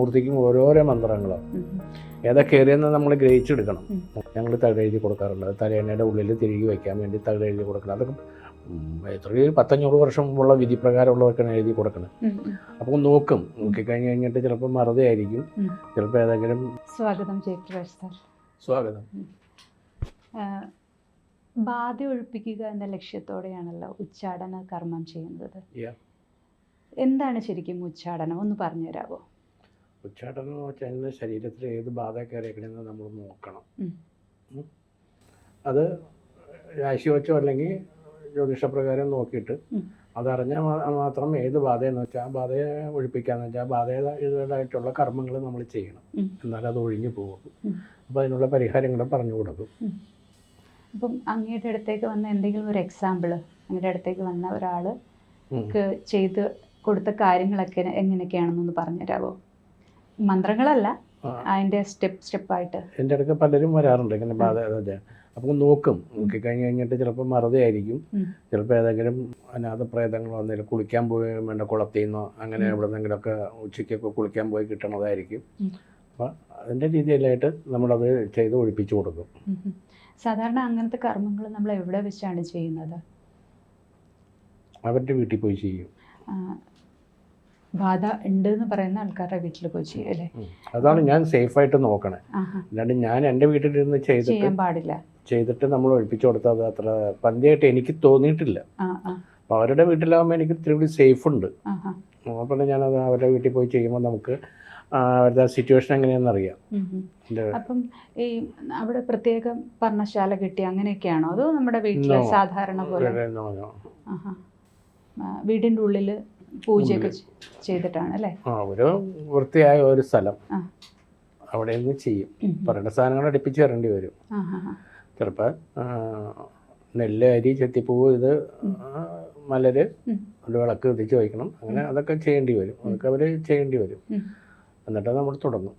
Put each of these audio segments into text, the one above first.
മൂർത്തിക്കും ഓരോരോ മന്ത്രങ്ങളാണ് ഏതൊക്കെ ഏരിയെന്ന് നമ്മൾ ഗ്രഹിച്ചെടുക്കണം. ഞങ്ങൾ തകഴെഴുതി കൊടുക്കാറുണ്ട്. തലേണ്ണയുടെ ഉള്ളിൽ തിരികെ വയ്ക്കാൻ വേണ്ടി തകഴെഴുതി കൊടുക്കണം. അതൊക്കെ എത്രയോ പത്തഞ്ഞൂറ് വർഷം മുമ്പുള്ള വിധി പ്രകാരമുള്ളതൊക്കെയാണ് എഴുതി കൊടുക്കണം അപ്പോൾ നോക്കും നോക്കി. കഴിഞ്ഞ് കഴിഞ്ഞിട്ട് ചിലപ്പോൾ മറുതയായിരിക്കും. ചിലപ്പോൾ ഏതെങ്കിലും സ്വാഗതം സ്വാഗതം. ബാധ ഒഴിപ്പിക്കുക എന്ന ലക്ഷ്യത്തോടെയാണല്ലോ ഉച്ചാടന കർമ്മം ചെയ്യുന്നത്. എന്താണ് ശരിക്കും ഉച്ചാടനം? ഒന്ന് പറഞ്ഞു തരാമോ ഉച്ചാടനം എന്ന് വെച്ചാൽ ശരീരത്തിൽ ഏത് ബാധ കയറിയേക്കണമെന്ന് നമ്മൾ നോക്കണം. അത് രാശി വെച്ചോ അല്ലെങ്കിൽ ജ്യോതിഷപ്രകാരം നോക്കിയിട്ട്. അതറിഞ്ഞാൽ മാത്രം ഏത് ബാധയെന്ന് വെച്ചാൽ ആ ബാധയെ ഒഴിപ്പിക്കാന്ന് വെച്ചാൽ ബാധയുടേതായിട്ടുള്ള കർമ്മങ്ങൾ നമ്മൾ ചെയ്യണം എന്നാലത് എന്നാലും അത് ഒഴിഞ്ഞു പോകും. അപ്പോൾ അതിനുള്ള പരിഹാരങ്ങൾ പറഞ്ഞു കൊടുക്കും അപ്പം അങ്ങയുടെ അടുത്തേക്ക് വന്ന എന്തെങ്കിലും ഒരു എക്സാമ്പിൾ അങ്ങയുടെ അടുത്തേക്ക് വന്ന ഒരാൾ. ചെയ്ത് കൊടുത്ത കാര്യങ്ങളൊക്കെ എങ്ങനെയൊക്കെയാണെന്നൊന്ന് പറഞ്ഞു തരാമോ മന്ത്രങ്ങളല്ല. അതിന്റെ സ്റ്റെപ്പ് സ്റ്റെപ്പ് ആയിട്ട് എന്റെ അടുക്ക പലരും വരാറുണ്ട് ഇങ്ങനെ ബാധ അപ്പോൾ നോക്കും. നോക്കി കഴിഞ്ഞ് കഴിഞ്ഞിട്ട് ചിലപ്പോൾ മറുതയായിരിക്കും. ചിലപ്പോൾ ഏതെങ്കിലും അനാഥ പ്രേതങ്ങളോ എന്തെങ്കിലും കുളിക്കാൻ പോയി വേണ്ട കുളത്തിൽ നിന്നോ അങ്ങനെ ഉം. എവിടെ നിന്നെങ്കിലുമൊക്കെ ഉച്ചയ്ക്കൊക്കെ കുളിക്കാൻ പോയി കിട്ടണതായിരിക്കും. അപ്പം അതിന്റെ രീതിയിലായിട്ട് നമ്മളത് ചെയ്ത് ഒഴിപ്പിച്ചു കൊടുക്കും. സാധാരണ അങ്ങനത്തെ കർമ്മങ്ങൾ നമ്മൾ എവിടെ വെച്ചാണ് ചെയ്യുന്നത്? അവരുടെ വീട്ടിൽ പോയി ചെയ്യും. ബാധ ഉണ്ട് എന്ന് പറയുന്ന ആൾക്കാരുടെ വീട്ടിൽ പോയി ചെയ്യും അല്ലേ? അതാണ് ഞാൻ സേഫ് ആയിട്ട് നോക്കണേ അല്ലാണ്ട് ഞാൻ എന്റെ വീട്ടിലിരുന്ന് ചെയ്തിട്ട് ചെയ്യാൻ പാടില്ല. ചെയ്തിട്ട് നമ്മൾ ഒഴിപ്പിച്ചു കൊടുത്താൽ അത് അത്ര പന്തിയായിട്ട് എനിക്ക് തോന്നിയിട്ടില്ല. അപ്പോൾ അവരുടെ വീട്ടിലാകുമ്പോൾ എനിക്ക് ഇത്തിരി കൂടി സേഫ് ഉണ്ട്. അപ്പോൾ ഞാനത് അവരുടെ വീട്ടിൽ പോയി ചെയ്യുമ്പോൾ നമുക്ക് അവരുടെ സിറ്റുവേഷൻ എങ്ങനെയാണെന്ന് അറിയാം. അപ്പം ഈ അവിടെ പ്രത്യേകം പർണശാല കിട്ടി അങ്ങനെയൊക്കെയാണോ? അതോ നമ്മുടെ വീട്ടിലെ സാധാരണ പോലെ? വീടിന്റെ ഉള്ളിൽ പൂജയൊക്കെ ചെയ്തിട്ടാണ് അല്ലേ ആ ഒരു വൃത്തിയായ ഒരു സ്ഥലം. അവിടെ നിന്ന് ചെയ്യും. പറയുന്ന സാധനങ്ങൾ അടുപ്പിച്ച് തരേണ്ടി വരും. ചിലപ്പോൾ നെല്ല് അരി ചെത്തിപ്പൂവ് ഇത് മലര് ഒരു വിളക്ക് കത്തിച്ച് വയ്ക്കണം. അങ്ങനെ അതൊക്കെ ചെയ്യേണ്ടി വരും. അതൊക്കെ അവർ ചെയ്യേണ്ടി വരും. എന്നിട്ട് നമ്മൾ തുടങ്ങും.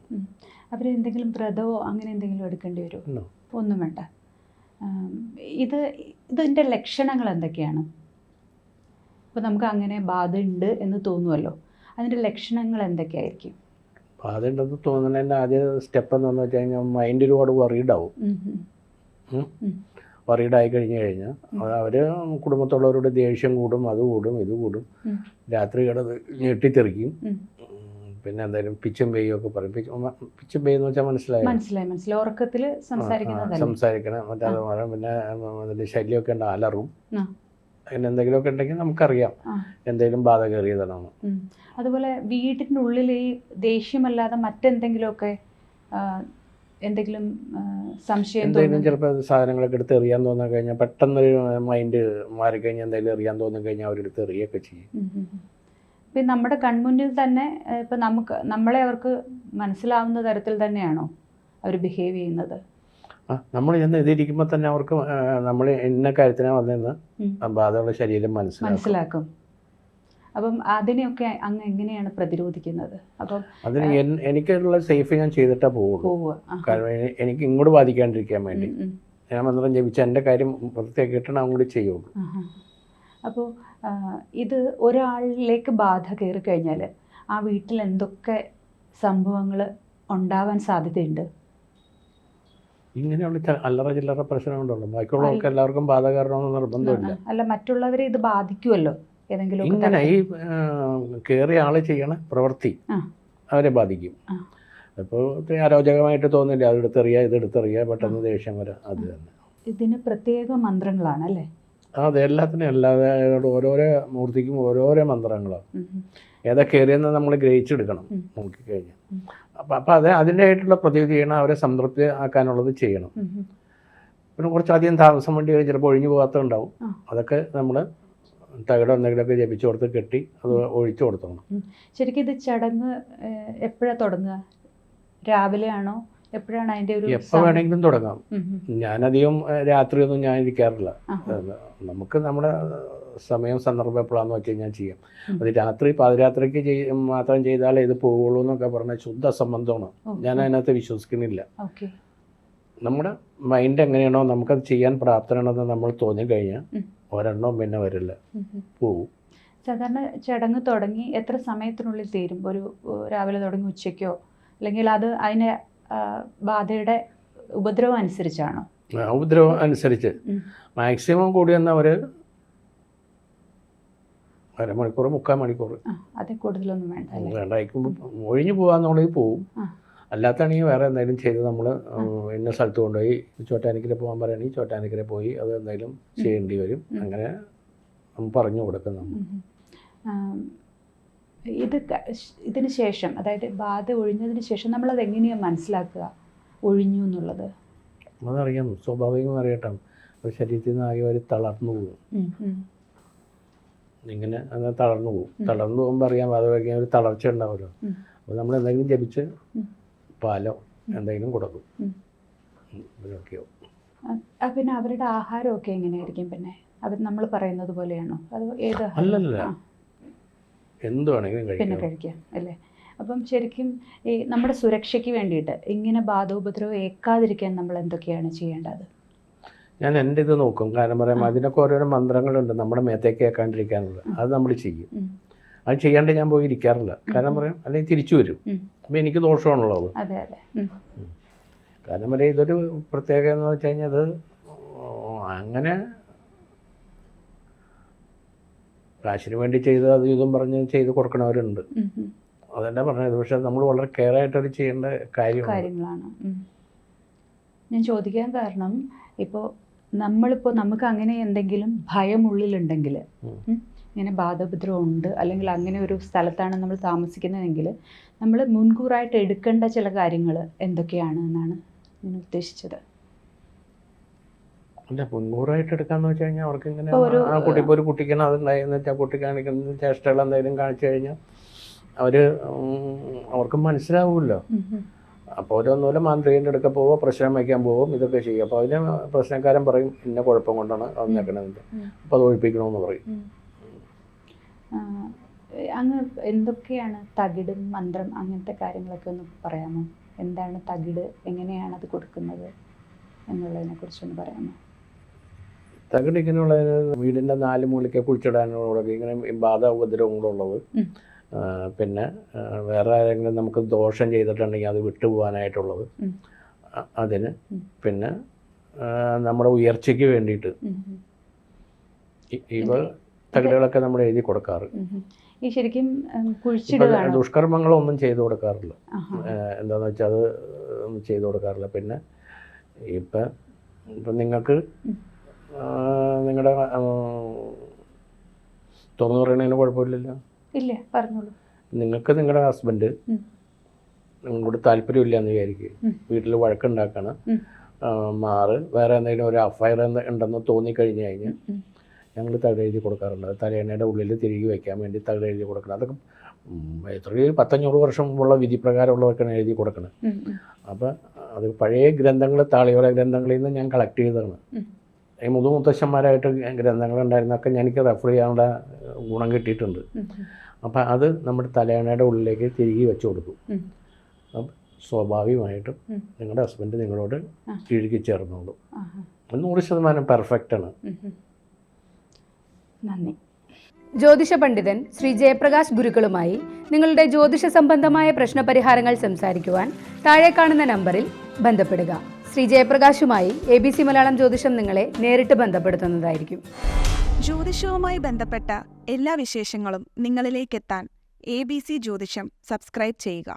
അവരെന്തെങ്കിലും അവർ എന്തെങ്കിലും വ്രതമോ അങ്ങനെ എന്തെങ്കിലും എടുക്കേണ്ടി വരുമോ? ഒന്നും വേണ്ട. ഇത് ഇതിന്റെ ലക്ഷണങ്ങൾ എന്തൊക്കെയാണ്? ഇപ്പോൾ നമുക്ക് അങ്ങനെ ബാധ ഉണ്ട് എന്ന് തോന്നുമല്ലോ അതിന്റെ ലക്ഷണങ്ങൾ എന്തൊക്കെയായിരിക്കും? ബാധ ഉണ്ടെന്ന് തോന്നുന്നതിന്റെ ആദ്യ സ്റ്റെപ്പ് എന്ന് വെച്ച് കഴിഞ്ഞാൽ മൈൻഡ് ഒരുപാട് വറീഡാവും വറീഡായി കഴിഞ്ഞ് കഴിഞ്ഞാൽ അവർ കുടുംബത്തുള്ളവരോട് ദേഷ്യം കൂടും അത് കൂടും ഇത് കൂടും. രാത്രി കിടന്ന് ഞെട്ടിത്തെറിക്കും. പിന്നെ എന്തായാലും പിച്ചും പെയ്യും ഒക്കെ പറയും. പിച്ച് പെയ്യെന്ന് വെച്ചാൽ മനസ്സിലായോ? മനസ്സിലായി മനസ്സിലായി. ഉറക്കത്തിൽ സംസാരിക്കണം. മറ്റേ പിന്നെ അതിന്റെ ശല്യമൊക്കെ ഉണ്ട് അലറും. അങ്ങനെ എന്തെങ്കിലുമൊക്കെ ഉണ്ടെങ്കിൽ നമുക്കറിയാം. എന്തെങ്കിലും ബാധ കയറിയതാണോ അതുപോലെ വീട്ടിന്റെ ഉള്ളിൽ ഈ ദേഷ്യമല്ലാതെ മറ്റെന്തെങ്കിലുമൊക്കെ എന്തെങ്കിലും സംശയം എന്തെങ്കിലും ചിലപ്പോൾ സാധനങ്ങളൊക്കെ എടുത്ത് എറിയാൻ തോന്നി കഴിഞ്ഞാൽ പെട്ടെന്നൊരു മൈൻഡ് മാറി മാറിക്കഴിഞ്ഞാൽ എന്തെങ്കിലും എറിയാൻ തോന്നി കഴിഞ്ഞാൽ അവരെടുത്ത് എറിയൊക്കെ ചെയ്യും. ഇപ്പം നമ്മുടെ കൺമുന്നിൽ തന്നെ ഇപ്പം നമുക്ക് നമ്മളെ അവർക്ക് മനസ്സിലാവുന്ന തരത്തിൽ തന്നെയാണോ അവർ ബിഹേവ് ചെയ്യുന്നത്? നമ്മൾ ചെന്ന് എഴുതിയിരിക്കുമ്പോൾ തന്നെ അവർക്ക് നമ്മൾ എന്ന കാര്യത്തിനാണ് വന്നതെന്ന് ബാധയുള്ള ശരീരം മനസ്സിലാക്കും. അപ്പം അതിനെയൊക്കെ അങ്ങ് എങ്ങനെയാണ് പ്രതിരോധിക്കുന്നത്? അപ്പം അതിന് എനിക്കുള്ള സേഫ് ഞാൻ ചെയ്തിട്ടേ പോവുള്ളൂ. കാരണം എനിക്ക് ഇങ്ങോട്ട് ബാധിക്കാണ്ടിരിക്കാൻ വേണ്ടി. ഞാൻ മന്ത്രം ജപിച്ച എന്റെ കാര്യം വൃത്തിയാക്കിയിട്ടാണ് അങ്ങോട്ട് ചെയ്യുള്ളൂ അപ്പോ അപ്പോൾ ഇത് ഒരാളിലേക്ക് ബാധ കയറി കഴിഞ്ഞാൽ ആ വീട്ടിൽ എന്തൊക്കെ സംഭവങ്ങൾ ഉണ്ടാവാൻ സാധ്യതയുണ്ട്? ഇങ്ങനെയുള്ള അല്ലറ ചില്ലറ പ്രശ്നമുണ്ടല്ലോ ബാക്കിയുള്ളവർക്ക് എല്ലാവർക്കും ബാധകരണമെന്ന് നിർബന്ധമില്ല. അല്ല മറ്റുള്ളവരെ ഇത് ബാധിക്കുമല്ലോ ഏതെങ്കിലും ഇങ്ങനെ ഈ കയറിയ ആൾ ചെയ്യണ പ്രവൃത്തി അവരെ ബാധിക്കും. അപ്പോൾ അരോചകമായിട്ട് തോന്നില്ല. അത് എടുത്തെറിയുക ഇത് എടുത്തെറിയുക പെട്ടെന്ന് ദേഷ്യം വരാം അത് തന്നെ. ഇതിന് പ്രത്യേക മന്ത്രങ്ങളാണ് അല്ലേ? അതെ എല്ലാത്തിനും അല്ലാതെ ഓരോരോ മൂർത്തിക്കും ഓരോരോ മന്ത്രങ്ങളാണ്. ഏതാ കയറിയെന്ന് നമ്മൾ ഗ്രഹിച്ചെടുക്കണം. നോക്കിക്കഴിഞ്ഞാൽ. അപ്പം അപ്പം അത് അതിന്റെതായിട്ടുള്ള പ്രതിവിധി ചെയ്യണം അവരെ സംതൃപ്തി ആക്കാനുള്ളത് ചെയ്യണം. പിന്നെ കുറച്ചധികം താമസം വേണ്ടി ചിലപ്പോൾ ഒഴിഞ്ഞു പോകാത്തതുണ്ടാവും. അതൊക്കെ നമ്മൾ തകിടം എന്തെങ്കിലുമൊക്കെ ജപിച്ചു കൊടുത്ത് കെട്ടി അത് ഒഴിച്ചു കൊടുത്തോണം. ശരിക്കും ഇത് ചടങ്ങ് എപ്പോഴാണ് തുടങ്ങുക? രാവിലെ ആണോ എപ്പോഴാണ് അതിന്റെ ഒരു എപ്പോൾ വേണമെങ്കിലും തുടങ്ങാം. ഞാനധികം രാത്രിയൊന്നും ഞാൻ ഇരിക്കാറില്ല. നമുക്ക് നമ്മുടെ സമയം സന്ദർഭം എപ്പോഴാന്ന് വെച്ച് കഴിഞ്ഞാൽ ചെയ്യാം. അത് രാത്രി പാതിരാത്രിക്ക് മാത്രം ചെയ്താലേ ഇത് പോവുള്ളൂ എന്നൊക്കെ പറഞ്ഞ ശുദ്ധ സംബന്ധമാണ്. ഞാൻ അതിനകത്ത് വിശ്വസിക്കുന്നില്ല. നമ്മുടെ മൈൻഡ് എങ്ങനെയാണോ നമുക്കത് ചെയ്യാൻ പ്രാപ്തനാണെന്ന് നമ്മൾ തോന്നി കഴിഞ്ഞാൽ ഒരെണ്ണവും പിന്നെ വരില്ല. പോവും. സാധാരണ ചടങ്ങ് തുടങ്ങി എത്ര സമയത്തിനുള്ളിൽ തീരും? ഒരു രാവിലെ തുടങ്ങി ഉച്ചയ്ക്കോ? അല്ലെങ്കിൽ അത് അതിന് ബാധയുടെ ഉപദ്രവം അനുസരിച്ചാണോ? ഉപദ്രവം അനുസരിച്ച്. മാക്സിമം കൂടി അവർ അരമണിക്കൂർ മുക്കാൽ മണിക്കൂർ അതിൽ കൂടുതലൊന്നും വേണ്ട വേണ്ട വേണ്ടായിരിക്കുമ്പോൾ ഒഴിഞ്ഞു പോകാന്നുള്ളത് പോവും. അല്ലാത്താണെങ്കിൽ വേറെ എന്തെങ്കിലും ചെയ്ത് നമ്മൾ ഇന്ന സ്ഥലത്ത് കൊണ്ടുപോയി ചോറ്റാനിക്കര പോകാൻ പറയുകയാണെങ്കിൽ ചോറ്റാനിക്കര പോയി അത് എന്തെങ്കിലും ചെയ്യേണ്ടി വരും. അങ്ങനെ പറഞ്ഞു കൊടുക്കും നമ്മൾ ഇത് ഇതിന് ശേഷം അതായത് ബാധ ഒഴിഞ്ഞതിന് ശേഷം നമ്മളത് എങ്ങനെയാണ് മനസ്സിലാക്കുക? ഒഴിഞ്ഞു എന്നുള്ളത്. അതറിയാം സ്വാഭാവികം അറിയട്ടെ. ശരീരത്തിൽ നിന്ന് ആകെ ഒരു തളർന്നു പോകും. ഇങ്ങനെ അങ്ങനെ തളർന്നു പോകും. തളർന്നു പോകുമ്പോൾ അറിയാം അത് കഴിക്കാൻ ഒരു തളർച്ച ഉണ്ടാവുമല്ലോ. അപ്പോൾ നമ്മൾ എന്തെങ്കിലും ജപിച്ച്. പാലോ എന്തെങ്കിലും കൊടുക്കും. ഇതിനൊക്കെയോ പിന്നെ അവരുടെ ആഹാരമൊക്കെ എങ്ങനെയായിരിക്കും പിന്നെ? അവർ നമ്മൾ പറയുന്നത് പോലെയാണോ? അത് ഏത്? അല്ലല്ല. എന്ത് വേണമെങ്കിലും പിന്നെ കഴിക്കാം അല്ലേ? അപ്പം ശരിക്കും ഈ നമ്മുടെ സുരക്ഷയ്ക്ക് വേണ്ടിയിട്ട് ഇങ്ങനെ ബാധോപദ്രവം ഏൽക്കാതിരിക്കാൻ നമ്മൾ എന്തൊക്കെയാണ് ചെയ്യേണ്ടത്? ഞാൻ എന്റെ ഇത് നോക്കും. കാരണം പറയാം അതിനൊക്കെ ഓരോരോ മന്ത്രങ്ങളുണ്ട് നമ്മുടെ മേത്തേക്ക് കേൾക്കാണ്ടിരിക്കാനുള്ളത്. അത് നമ്മൾ ചെയ്യും. അത് ചെയ്യാണ്ട് ഞാൻ പോയി ഇരിക്കാറില്ല. കാരണം പറയാം അല്ലെങ്കിൽ തിരിച്ചു വരും. അപ്പം എനിക്ക് ദോഷമാണുള്ളത്. അതെ കാരണം പറയാം ഇതൊരു പ്രത്യേകത എന്ന് വെച്ച് കഴിഞ്ഞാൽ അത് അങ്ങനെ കാശിന് വേണ്ടി ചെയ്ത് അത് ഇതും പറഞ്ഞ് ചെയ്ത് കൊടുക്കണവരുണ്ട്. അതന്നെ പറഞ്ഞത്. പക്ഷെ നമ്മൾ വളരെ കെയർ ആയിട്ടത് ചെയ്യേണ്ട കാര്യമാണ്. കാര്യങ്ങളാണ്. ഞാൻ ചോദിക്കാൻ കാരണം ഇപ്പോൾ നമ്മളിപ്പോൾ നമുക്ക് അങ്ങനെ എന്തെങ്കിലും ഭയം ഉള്ളിലുണ്ടെങ്കിൽ ഉം. ഉം, ഇങ്ങനെ ബാധോപദ്രവം ഉണ്ട് അല്ലെങ്കിൽ അങ്ങനെ ഒരു സ്ഥലത്താണ് നമ്മൾ താമസിക്കുന്നതെങ്കിൽ നമ്മൾ മുൻകൂറായിട്ട് എടുക്കേണ്ട ചില കാര്യങ്ങൾ എന്തൊക്കെയാണ് എന്നാണ് ഞാൻ ഉദ്ദേശിച്ചത് അല്ല മുൻകൂറായിട്ട് എടുക്കാന്ന് വെച്ച് കഴിഞ്ഞാൽ അവർക്ക് ഇങ്ങനെ ആ കുട്ടി ഇപ്പോൾ ഒരു കുട്ടിക്കാണ് അതുണ്ടായെന്ന് വെച്ചാൽ കുട്ടി കാണിക്കുന്ന ചേഷ്ടകൾ എന്തെങ്കിലും കാണിച്ചു കഴിഞ്ഞാൽ അവർ അവർക്ക് മനസ്സിലാവുമല്ലോ. അപ്പോൾ ഓരോന്നുപോലെ മാന്ത്രികന്റെ അടുക്ക പോവുക പ്രശ്നം വയ്ക്കാൻ പോവും ഇതൊക്കെ ചെയ്യും. അപ്പോൾ അതിന് പ്രശ്നക്കാരൻ പറയും ഇന്ന കുഴപ്പം കൊണ്ടാണ് അത് നിൽക്കണതിന്റെ. അപ്പോൾ അത് ഒഴിപ്പിക്കണമെന്ന് പറയും. അങ്ങ് എന്തൊക്കെയാണ് തകിട് മന്ത്രം അങ്ങനത്തെ കാര്യങ്ങളൊക്കെ ഒന്ന് പറയാമോ? എന്താണ് തകിട്? എങ്ങനെയാണ് അത് കൊടുക്കുന്നത് എന്നുള്ളതിനെ കുറിച്ചൊന്ന് പറയാമോ? തകിടിങ്ങനെയുള്ളതിന് ഇങ്ങനെയുള്ള വീടിന്റെ നാല് മൂലയ്ക്ക് കുഴിച്ചിടാനുള്ളത് ഇങ്ങനെ ബാധ ഉപദ്രവങ്ങളുള്ളത്. പിന്നെ വേറെ ആരെങ്കിലും നമുക്ക് ദോഷം ചെയ്തിട്ടുണ്ടെങ്കിൽ അത് വിട്ടുപോകാനായിട്ടുള്ളത്. അതിന് പിന്നെ നമ്മുടെ ഉയർച്ചയ്ക്ക് വേണ്ടിയിട്ട്. ഇവ തകിടുകളൊക്കെ നമ്മൾ എഴുതി കൊടുക്കാറ്. ഈ ശരിക്കും ദുഷ്കർമ്മങ്ങളൊന്നും ചെയ്തു കൊടുക്കാറില്ല. എന്താന്ന് വെച്ചാൽ അത് ചെയ്തു കൊടുക്കാറില്ല. പിന്നെ ഇപ്പം ഇപ്പം നിങ്ങൾക്ക് നിങ്ങളുടെ തുറന്നു പറയണതിന് കുഴപ്പമില്ലല്ലോ. ഇല്ല പറഞ്ഞോളൂ നിങ്ങൾക്ക് നിങ്ങളുടെ ഹസ്ബൻഡ്. നിങ്ങളോട് താല്പര്യമില്ല എന്ന് വിചാരിക്കുക. വീട്ടിൽ വഴക്കുണ്ടാക്കണം. മാറ് വേറെ എന്തെങ്കിലും ഒരു അഫയർ ഉണ്ടെന്ന് തോന്നിക്കഴിഞ്ഞ് കഴിഞ്ഞാൽ. ഞങ്ങൾ തകഴെഴുതി കൊടുക്കാറുണ്ട് തലേണ്ണയുടെ തലയണയുടെ ഉള്ളിൽ തിരികെ വയ്ക്കാൻ വേണ്ടി തകഴെഴുതി കൊടുക്കണം അതൊക്കെ എത്രയോ പത്തഞ്ഞൂറ് വർഷം മുമ്പുള്ള വിധി പ്രകാരമുള്ളതൊക്കെയാണ് എഴുതി കൊടുക്കണം. അപ്പോൾ അത് പഴയ ഗ്രന്ഥങ്ങൾ താളിയോല ഗ്രന്ഥങ്ങളിൽ നിന്ന് ഞാൻ കളക്ട് ചെയ്തതാണ്. ഈ മുതുമുത്തശ്ശന്മാരായിട്ട് ഗ്രന്ഥങ്ങൾ ഉണ്ടായിരുന്നൊക്കെ എനിക്ക് റെഫർ ചെയ്യാനുള്ള ഗുണം കിട്ടിയിട്ടുണ്ട് അപ്പം അത് നമ്മുടെ തലയണയുടെ ഉള്ളിലേക്ക് തിരികെ വെച്ചു കൊടുക്കും. അപ്പം സ്വാഭാവികമായിട്ടും. നിങ്ങളുടെ ഹസ്ബൻഡ് നിങ്ങളോട് ആ. കിഴുകി ചേർന്നോളൂ നൂറ് ശതമാനം പെർഫെക്റ്റാണ്. നന്ദി ജ്യോതിഷ പണ്ഡിതൻ ശ്രീ ജയപ്രകാശ് ഗുരുക്കളുമായി നിങ്ങളുടെ ജ്യോതിഷ സംബന്ധമായ പ്രശ്നപരിഹാരങ്ങൾ സംസാരിക്കുവാൻ താഴെ കാണുന്ന നമ്പറിൽ ബന്ധപ്പെടുക ശ്രീ ജയപ്രകാശുമായി എ ബി സി മലയാളം ജ്യോതിഷം നിങ്ങളെ നേരിട്ട് ബന്ധപ്പെടുത്തുന്നതായിരിക്കും. ജ്യോതിഷവുമായി ബന്ധപ്പെട്ട എല്ലാ വിശേഷങ്ങളും നിങ്ങളിലേക്കെത്താൻ എ ബി സി ജ്യോതിഷം സബ്സ്ക്രൈബ് ചെയ്യുക.